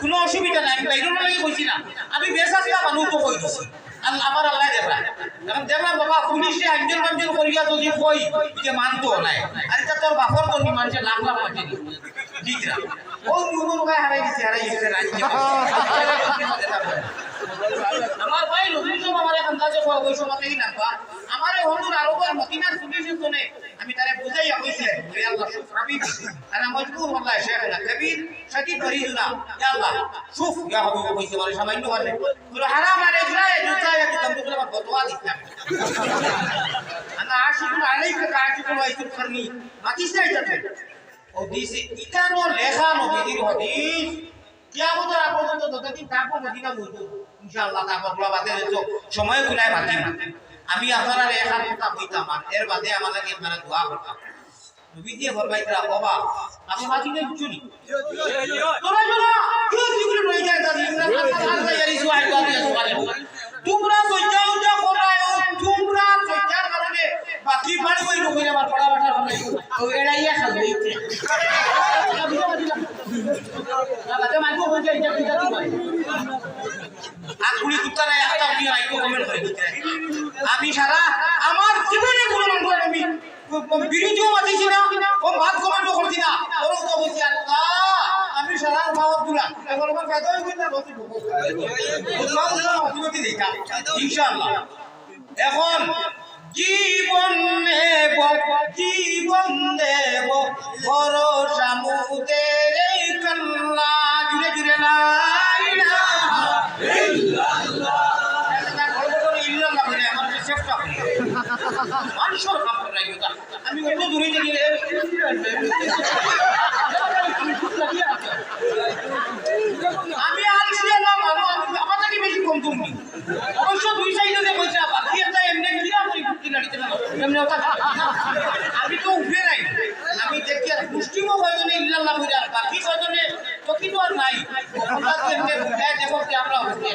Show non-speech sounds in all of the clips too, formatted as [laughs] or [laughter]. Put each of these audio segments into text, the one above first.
কোনো অসুবিধা নাই, আমি বাইরের লাগে কইছি না। আমি বেসাস্তা মানুষ তো কই দিছি। আমার আল্লাহ দেখলা কারণ দেখলাম, বাবা, পুলিশে একজন একজন করিয়া যদি কই, যে মানতো নাই আর এটা তোর বাপর তো মানুষের লাখ লাখ মাঝে ঠিক ও নুনুর হারাই দিছে হারাই দিছে রাজ্য [laughs] আমার ভাই নতুন সব আমার এখন কাজে হওয়া ওই সময় থেকে না বা আমার এই হন্দুর আরবার মদিনার পুলিশের জন্য আমি তারে বুঝাইয়া কইছে হে আল্লাহ শুফ রাবি আনা মজবুর والله شيخنا كبير شديد مريضنا يا الله شوف يا حبيبي কইছে মানে সামান্য মানে বলে হারাম عليك لا يجوز لا يجوز تملك لك فتوى الاسلام انا عاشق عليك كعاشق ويسر قرني ما تسعي تفهم ও দিছে ইকানো লেখা নবীর হদিস কিয়ামতের আগ পর্যন্ত যতদিন থাকবো মদিনা বলবো ইনশাআল্লাহ তারপর বাদে সময় গুলাই বাকি না আমি আপনারা লেখার কথা কইতাম আর এর বাদে আমাদেরকে আপনারা দোয়া করতাম। নবী ফরমাইতরা বাবা, আপনি মাটি নেই চুরি তোরা তোরা কেউ জিগুলো রয়ে যায় তার ইমরান হাসান আল্লাহ ইয়ারি সুআই দাদি সুআই তোমরা সজ্জা উজ্জা করায় তোমরা সজ্জার কারণে বাকি বাড়ি ওই লোক আমার পড়া বাটার হবে ও এড়াইয়া খাবে লাগাতে মাইকো হয়ে যায় এটা কিটা কি করে আকুড়ি কুত্তা নাই একটা আপনি আইকো কমেন্ট করে দিতে আমি সারা আমার জীবনে কোনো মানুষ আমি মাতিছি না ও কমেন্টও করছি না ওরকম আমি সারা মাওয়াতগুলা এখন হয়ে এখন জীবন নেব জীবন দেব ভরসা মুদের এই কাল্লা জুড়ে জুড়ে নাই আমি অন্য দূরে গেলে আমি আর ছিলাম না আমি আমার থেকে বেশি কম তুমি অবশ্য দুই সাইডে বলছে বাকি একটা এমনি কিনা আমি কুর্তি গাড়িতে না এমনি আমি তো উঠে নাই। আমি দেখি আর মুষ্টিমো কয়জনে ইল্লাল্লাহ বুঝে আর বাকি কয়জনে, তো কিন্তু আর নাই। আমরা না ওটা আমার ভাই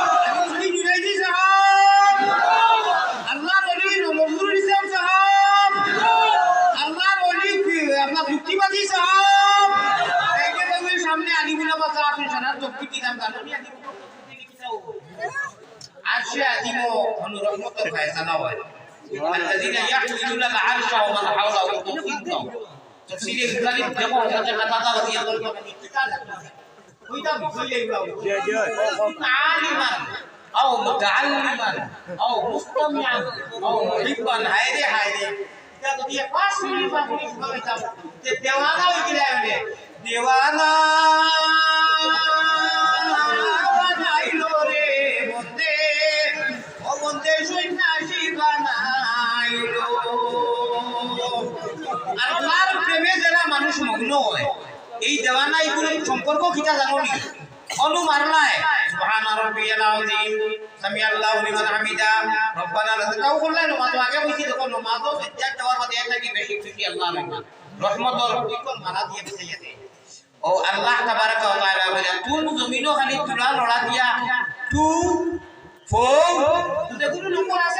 আশা দিমো অনুরহমতের ফায়সালা হয় الذين يحملون العرش ومن حوله تفيضهم تفسير الكلام جمع كذا كذا رضي الله عنه ويدا عالما او متعلما او مستمعا او محبا هايدي هايدي এটা যদি পাঁচ মিনিট বা পুলিশ বলতাম যে দেওয়ানা মানুষ মগ্ন হয়। এই দেওয়ানা এগুলো সম্পর্ক কিটা জানো নি? জমিনও খালি তুলা লড়া দিয়া টু নম্বর আছে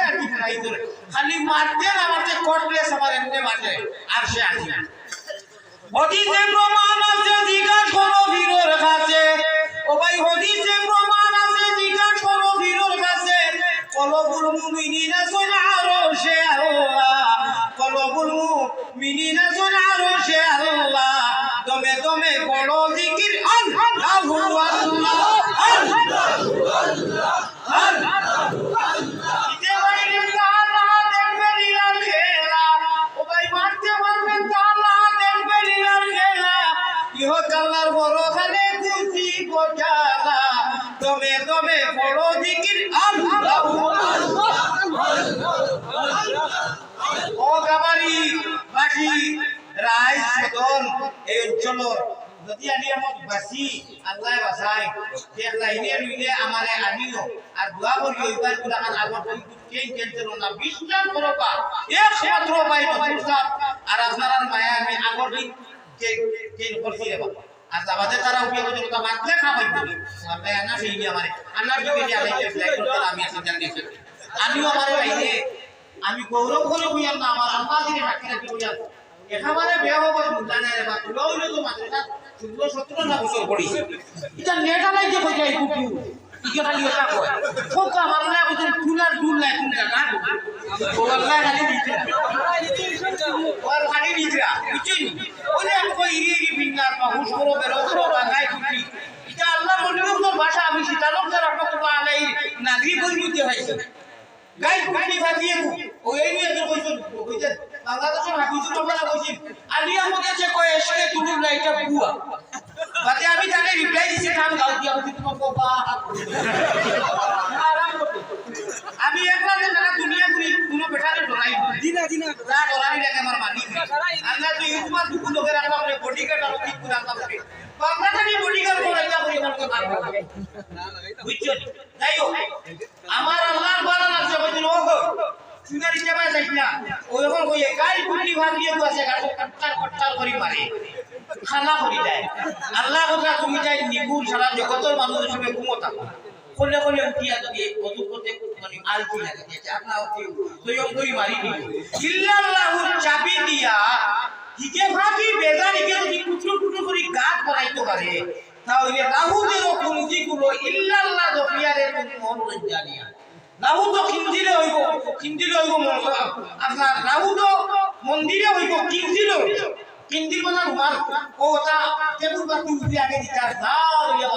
খালি মারতে না, মারতে কোর্ট প্লেস আমার এমনি মারতে আর সে আসি না। হদিসে প্রমাণ আছে জিজ্ঞাস করো বীরের কাছে। ও ভাই, হদিসে প্রমাণ আছে জিজ্ঞাস করো বীরের কাছে। কলবুল মুমিনিনা সোনা আরশে আল্লাহ কলবুল মুমিনিনা সদন এই অঞ্চলের যদি আনি আমার বাসি আল্লাহ বাসাই দেখ লাইনে লইলে আমারে আনিও আর দোয়া করি ওইবারগুলা কাল আগর কেন কেনছিল না বিশ্বাস করো পা একমাত্র ভাই নজরুল সাহেব আর আপনার মায়া আমি আগর দিন কেন করছি রে বাবা আর আমাদের তারা উপিয়া করতে কথা মাত্রে খাবাই বলি আল্লাহ আনা সেই নিয়ে আমারে আনার দিকে যে ফ্লাইট করতে আমি আছি, জানি আমিও আমারে বাইরে আমি গৌরব করে হইয়াম না আমার আল্লাহ দিকে সাক্ষী রাখি হইয়াম একেবারে বেয়া হব জানে রে বা তুলো হইলে তো মাত্রা ষোলো সতেরো না বছর পড়ি? এটা নেটা নাই যে কই যাই কুকু ইকে খালি এটা কয়? খুব আমার না কইছে ফুলার দুল নাই বাংলাদেশের আহমদ এসে কয় এসে তুলুর লাইটা বুয়া। বাতে আমি যে তারা দুনিয়া ঘুরি কোনো বেটারে ডরাই দিনা দিনা যা ডরাই আমার মানি আল্লাহ তো ইউটিউবার দুকু লোকের আল্লাহ বলে বডিগার্ড আর আল্লাহ বলে বডিগার্ড করে আল্লাহ বলে করতে পারবে বুঝছ? যাই হোক আমার আল্লাহর বলা লাগছে বলছিল ও গো চুনারি চাপা যাইস না ও এখন কই গাই কুটি ভাত দিয়ে আছে গাড়ি কট্টার কট্টার করি মারে খানা করি দেয়। আল্লাহ কথা তুমি যাই নিগুর সারা জগতের মানুষ হিসেবে ঘুমোতা কোনে কোনে উঠিয়া যদি অজু করতে মানে আলতি লাগে যে আপনার সয়ম করি মারি নি ইল্লাল্লাহু চাবি দিয়া হিকে ভাবি বেজার হিকে যদি কুটুর কুটুর করি গাত বানাইতে পারে, তাহলে রাহুদের কুমজি গুলো ইল্লাল্লাহ দফিয়ারে তুমি মন জানিয়া রাহু তো কিঞ্জিলে হইব কিঞ্জিলে হইব আপনার রাহু তো মন্দিরে হইব কিঞ্জিলে হইব। কিঞ্জিল মানে ঘুমার ও তা কেবল বা তুলসি আগে দিতে না হইয়া